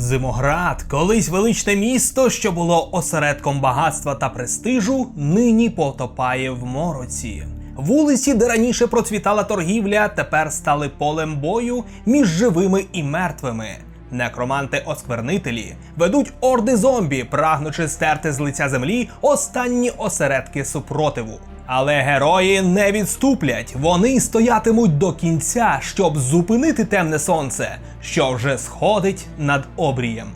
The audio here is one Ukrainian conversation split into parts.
Зимоград, колись величне місто, що було осередком багатства та престижу, нині потопає в мороці. Вулиці, де раніше процвітала торгівля, тепер стали полем бою між живими і мертвими. Некроманти-осквернителі ведуть орди зомбі, прагнучи стерти з лиця землі останні осередки супротиву. Але герої не відступлять. Вони стоятимуть до кінця, щоб зупинити темне сонце, що вже сходить над обрієм.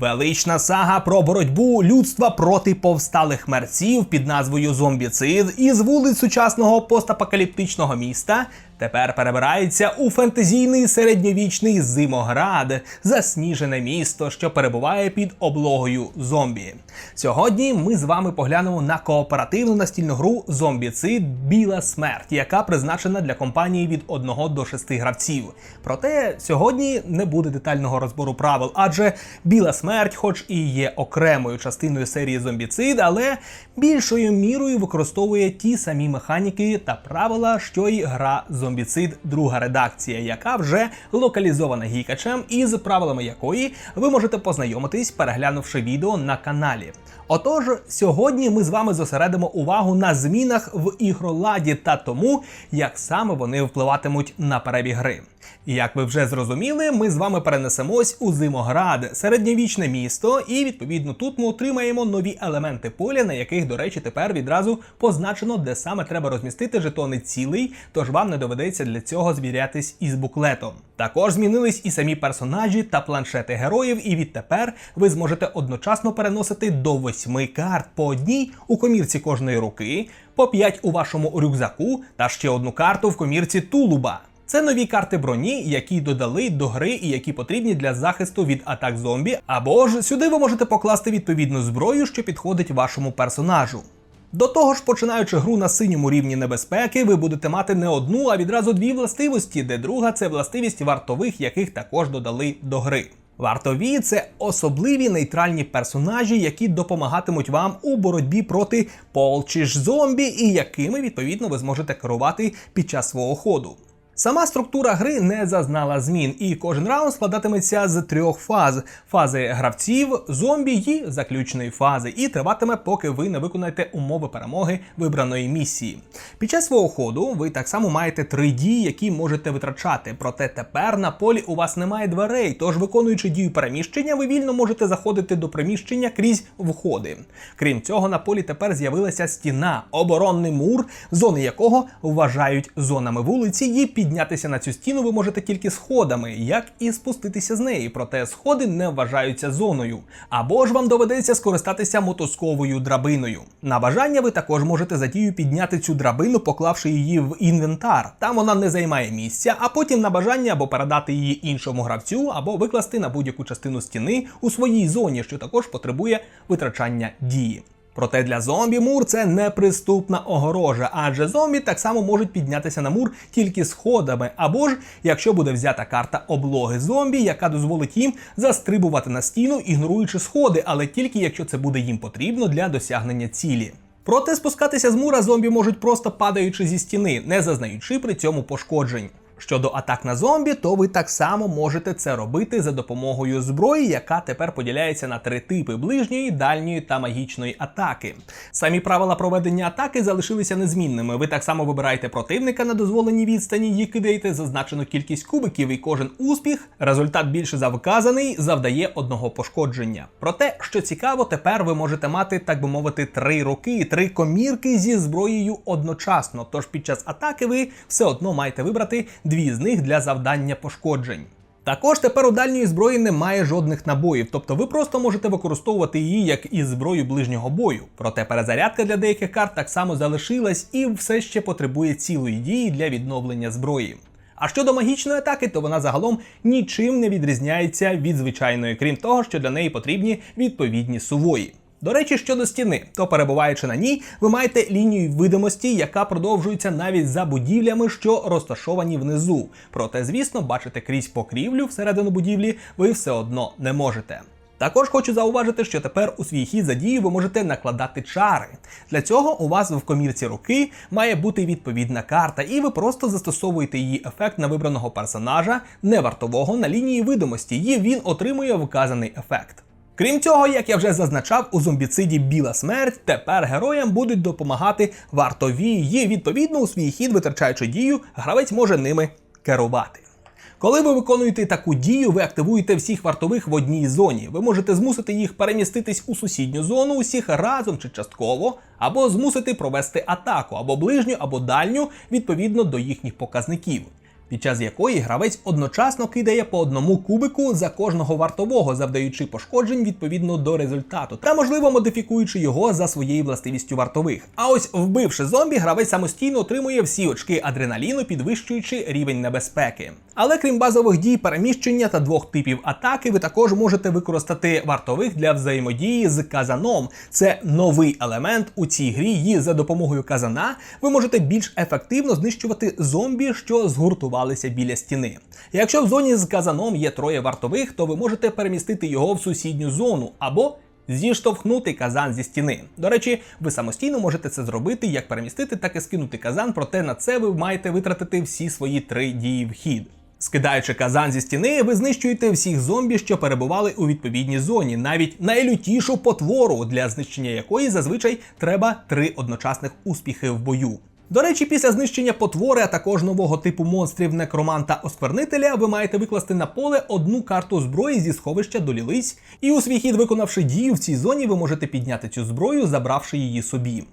Велична сага про боротьбу людства проти повсталих мерців під назвою Зомбіцид із вулиць сучасного постапокаліптичного міста тепер перебирається у фентезійний середньовічний Зимоград, засніжене місто, що перебуває під облогою зомбі. Сьогодні ми з вами поглянемо на кооперативну настільну гру Зомбіцид Біла смерть, яка призначена для компанії від 1 до 6 гравців. Проте сьогодні не буде детального розбору правил, адже Біла смерть, хоч і є окремою частиною серії Зомбіцид, але більшою мірою використовує ті самі механіки та правила, що й гра Зомбіцид, друга редакція, яка вже локалізована гікачем, і з правилами якої ви можете познайомитись, переглянувши відео на каналі. Отож, сьогодні ми з вами зосередимо увагу на змінах в ігроладі та тому, як саме вони впливатимуть на перебіг гри. Як ви вже зрозуміли, ми з вами перенесемось у Зимоград, середньовічне місто, і відповідно тут ми отримаємо нові елементи поля, на яких, до речі, тепер відразу позначено, де саме треба розмістити жетони цілий, тож вам не доведеться для цього звірятись із буклетом. Також змінились і самі персонажі та планшети героїв, і відтепер ви зможете одночасно переносити до восьми карт по одній у комірці кожної руки, по п'ять у вашому рюкзаку та ще одну карту в комірці тулуба. Це нові карти броні, які додали до гри і які потрібні для захисту від атак зомбі. Або ж сюди ви можете покласти відповідну зброю, що підходить вашому персонажу. До того ж, починаючи гру на синьому рівні небезпеки, ви будете мати не одну, а відразу дві властивості, де друга це властивість вартових, яких також додали до гри. Вартові це особливі нейтральні персонажі, які допомагатимуть вам у боротьбі проти полчищ зомбі, і якими відповідно ви зможете керувати під час свого ходу. Сама структура гри не зазнала змін, і кожен раунд складатиметься з трьох фаз: фази гравців, зомбі і заключної фази, і триватиме, поки ви не виконаєте умови перемоги вибраної місії. Під час свого ходу ви так само маєте три дії, які можете витрачати. Проте тепер на полі у вас немає дверей, тож виконуючи дію переміщення, ви вільно можете заходити до приміщення крізь входи. Крім цього, на полі тепер з'явилася стіна, оборонний мур, зони якого вважають зонами вулиці, і піднятися на цю стіну ви можете тільки сходами, як і спуститися з неї, проте сходи не вважаються зоною. Або ж вам доведеться скористатися мотосковою драбиною. На бажання ви також можете за дію підняти цю драбину, поклавши її в інвентар. Там вона не займає місця, а потім на бажання або передати її іншому гравцю, або викласти на будь-яку частину стіни у своїй зоні, що також потребує витрачання дії. Проте для зомбі мур це неприступна огорожа, адже зомбі так само можуть піднятися на мур тільки сходами, або ж якщо буде взята карта облоги зомбі, яка дозволить їм застрибувати на стіну, ігноруючи сходи, але тільки якщо це буде їм потрібно для досягнення цілі. Проте спускатися з мура зомбі можуть просто падаючи зі стіни, не зазнаючи при цьому пошкоджень. Щодо атак на зомбі, то ви так само можете це робити за допомогою зброї, яка тепер поділяється на три типи: ближньої, дальньої та магічної атаки. Самі правила проведення атаки залишилися незмінними. Ви так само вибираєте противника на дозволеній відстані і кидаєте зазначену кількість кубиків, і кожен успіх, результат більше за вказаний, завдає одного пошкодження. Проте, що цікаво, тепер ви можете мати, так би мовити, три роки, три комірки зі зброєю одночасно. Тож під час атаки ви все одно маєте вибрати дві з них для завдання пошкоджень. Також тепер у дальньої зброї немає жодних набоїв, тобто ви просто можете використовувати її як і зброю ближнього бою. Проте перезарядка для деяких карт так само залишилась і все ще потребує цілої дії для відновлення зброї. А щодо магічної атаки, то вона загалом нічим не відрізняється від звичайної, крім того, що для неї потрібні відповідні сувої. До речі, щодо стіни, то перебуваючи на ній, ви маєте лінію видимості, яка продовжується навіть за будівлями, що розташовані внизу. Проте, звісно, бачити крізь покрівлю всередину будівлі ви все одно не можете. Також хочу зауважити, що тепер у свій хід за дію ви можете накладати чари. Для цього у вас в комірці руки має бути відповідна карта, і ви просто застосовуєте її ефект на вибраного персонажа, не вартового на лінії видимості, і він отримує вказаний ефект. Крім цього, як я вже зазначав, у зомбіциді Біла смерть тепер героям будуть допомагати вартові, і відповідно у свій хід, витрачаючи дію, гравець може ними керувати. Коли ви виконуєте таку дію, ви активуєте всіх вартових в одній зоні. Ви можете змусити їх переміститись у сусідню зону усіх разом чи частково, або змусити провести атаку або ближню, або дальню відповідно до їхніх показників. Під час якої гравець одночасно кидає по одному кубику за кожного вартового, завдаючи пошкоджень відповідно до результату, та можливо модифікуючи його за своєю властивістю вартових. А ось вбивши зомбі, гравець самостійно отримує всі очки адреналіну, підвищуючи рівень небезпеки. Але крім базових дій переміщення та двох типів атаки, ви також можете використати вартових для взаємодії з казаном. Це новий елемент у цій грі. І за допомогою казана ви можете більш ефективно знищувати зомбі, що згуртувалися біля стіни. Якщо в зоні з казаном є троє вартових, то ви можете перемістити його в сусідню зону або зіштовхнути казан зі стіни. До речі, ви самостійно можете це зробити, як перемістити, так і скинути казан, проте на це ви маєте витратити всі свої три дії в хід. Скидаючи казан зі стіни, ви знищуєте всіх зомбі, що перебували у відповідній зоні, навіть найлютішу потвору, для знищення якої зазвичай треба три одночасних успіхи в бою. До речі, після знищення потвори, а також нового типу монстрів некроманта осквернителя, ви маєте викласти на поле одну карту зброї зі сховища до лілиць, і у свій хід, виконавши дію в цій зоні, ви можете підняти цю зброю, забравши її собі.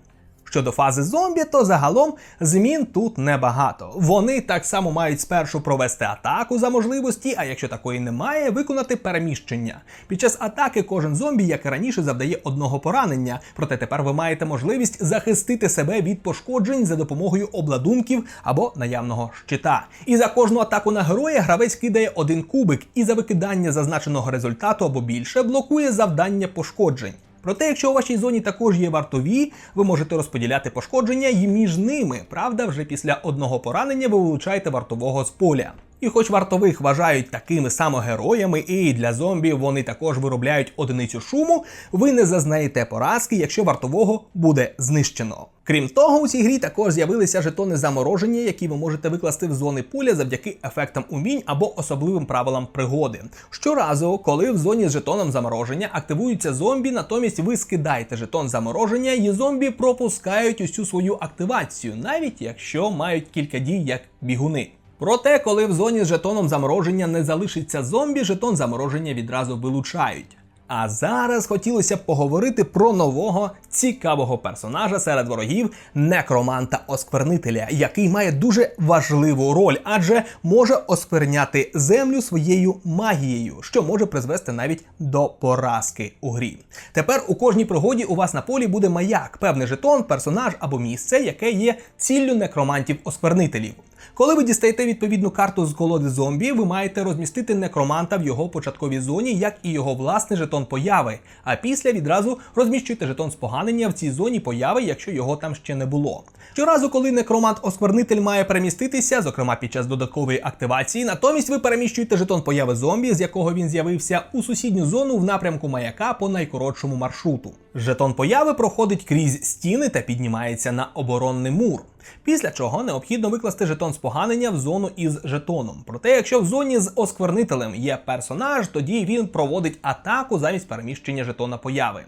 Щодо фази зомбі, то загалом змін тут небагато. Вони так само мають спершу провести атаку за можливості, а якщо такої немає, виконати переміщення. Під час атаки кожен зомбі, як і раніше, завдає одного поранення, проте тепер ви маєте можливість захистити себе від пошкоджень за допомогою обладунків або наявного щита. І за кожну атаку на героя гравець кидає один кубик, і за викидання зазначеного результату або більше блокує завдання пошкоджень. Проте, якщо у вашій зоні також є вартові, ви можете розподіляти пошкодження і між ними. Правда, вже після одного поранення ви вилучаєте вартового з поля. І хоч вартових вважають такими самогероями, і для зомбів вони також виробляють одиницю шуму, ви не зазнаєте поразки, якщо вартового буде знищено. Крім того, у цій грі також з'явилися жетони замороження, які ви можете викласти в зони пуля завдяки ефектам умінь або особливим правилам пригоди. Щоразу, коли в зоні з жетоном замороження активуються зомбі, натомість ви скидаєте жетон замороження, і зомбі пропускають усю свою активацію, навіть якщо мають кілька дій як бігуни. Проте, коли в зоні з жетоном замороження не залишиться зомбі, жетон замороження відразу вилучають. А зараз хотілося б поговорити про нового цікавого персонажа серед ворогів некроманта осквернителя, який має дуже важливу роль, адже може оскверняти землю своєю магією, що може призвести навіть до поразки у грі. Тепер у кожній пригоді у вас на полі буде маяк, певний жетон, персонаж або місце, яке є ціллю некромантів-осквернителів. Коли ви дістаєте відповідну карту з колоди зомбі, ви маєте розмістити некроманта в його початковій зоні, як і його власний жетон появи. А після відразу розміщуйте жетон споганення в цій зоні появи, якщо його там ще не було. Щоразу, коли некромант-осквернитель має переміститися, зокрема під час додаткової активації, натомість ви переміщуєте жетон появи зомбі, з якого він з'явився, у сусідню зону в напрямку маяка по найкоротшому маршруту. Жетон появи проходить крізь стіни та піднімається на оборонний мур. Після чого необхідно викласти жетон споганення в зону із жетоном. Проте, якщо в зоні з осквернителем є персонаж, тоді він проводить атаку замість переміщення жетона появи.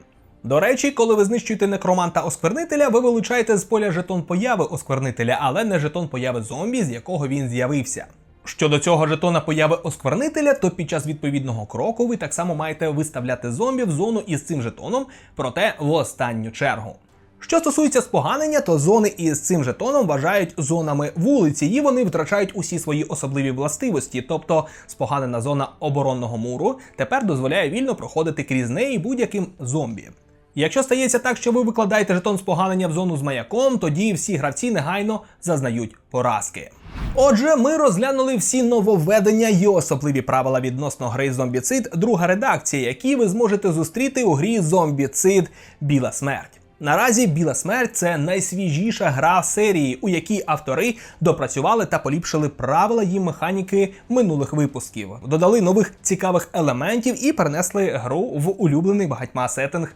До речі, коли ви знищуєте некроманта осквернителя, ви вилучаєте з поля жетон появи осквернителя, але не жетон появи зомбі, з якого він з'явився. Щодо цього жетона появи осквернителя, то під час відповідного кроку ви так само маєте виставляти зомбі в зону із цим жетоном, проте в останню чергу. Що стосується споганення, то зони із цим жетоном вважають зонами вулиці, і вони втрачають усі свої особливі властивості. Тобто споганена зона оборонного муру тепер дозволяє вільно проходити крізь неї будь-яким зомбі. Якщо стається так, що ви викладаєте жетон споганення в зону з маяком, тоді всі гравці негайно зазнають поразки. Отже, ми розглянули всі нововведення і особливі правила відносно гри Зомбіцид, друга редакція, які ви зможете зустріти у грі Зомбіцид. Біла смерть. Наразі Біла смерть це найсвіжіша гра серії, у якій автори допрацювали та поліпшили правила її механіки минулих випусків, додали нових цікавих елементів і перенесли гру в улюблений багатьма сеттинг